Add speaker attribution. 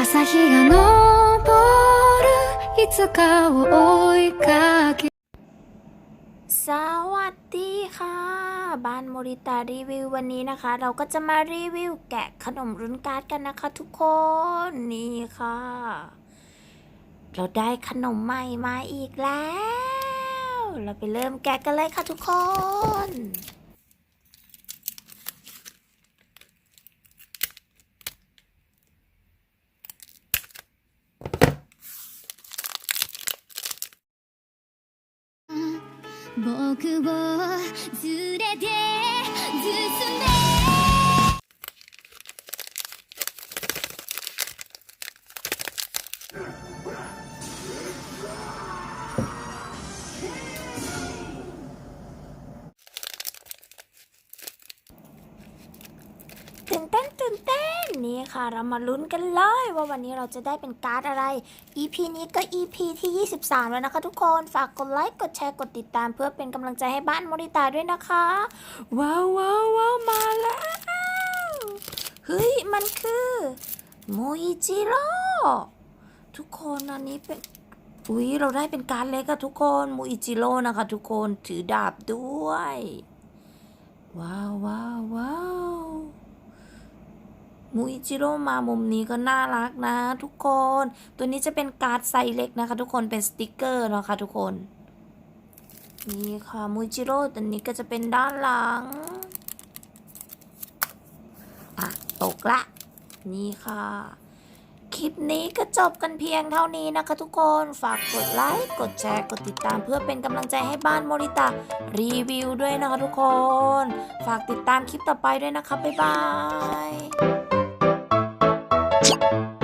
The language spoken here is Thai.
Speaker 1: 朝日が昇るいつかを追いかけ
Speaker 2: สวัสดีค่ะ บ้านโมริตารีวิววันนี้นะคะ เราก็จะมารีวิวแกะขนมรุนการ์ดกันนะคะทุกคน นี่ค่ะ เราได้ขนมใหม่มาอีกแล้ว เราไปเริ่มแกะกันเลยค่ะทุกคน
Speaker 1: 僕を連れて進め
Speaker 2: ตื่นเต้นตื่นเต้นนี่ค่ะ เรามาลุ้นกันเลยว่าวันนี้เราจะได้เป็นการ์ดอะไร EP นี้ก็ EP ที่ 23 แล้วนะคะทุกคนฝากกดไลค์กดแชร์กดติดตามเพื่อเป็นกำลังใจให้บ้านโมริตาด้วยนะคะ ว้าวว้าววาวมาแล้ว เฮ้ย มันคือโมอิจิโร่ทุกคนอันนี้เป็นอุ๊ยเราได้เป็นการ์ดเล็กอะทุกคนโมอิจิโร่นะคะ ทุกคนถือดาบด้วย ว้าวว้าวว้าว มูอิจิโร่มามุมนี้ก็น่ารักนะ ทุกคน ตัวนี้จะเป็นการ์ดไซส์เล็กนะคะ ทุกคนเป็นสติกเกอร์เนาะค่ะทุกคนนี่ค่ะมูจิโร่ตัวนี้ก็จะเป็นด้านหลังอะตกละ นี่ค่ะ คลิปนี้ก็จบกันเพียงเท่านี้นะคะทุกคนฝากกดไลค์กดแชร์กดติดตามเพื่อเป็นกำลังใจให้บ้านโมริตารีวิวด้วยนะคะทุกคน ฝากติดตามคลิปต่อไปด้วยนะคะ บ๊ายบาย you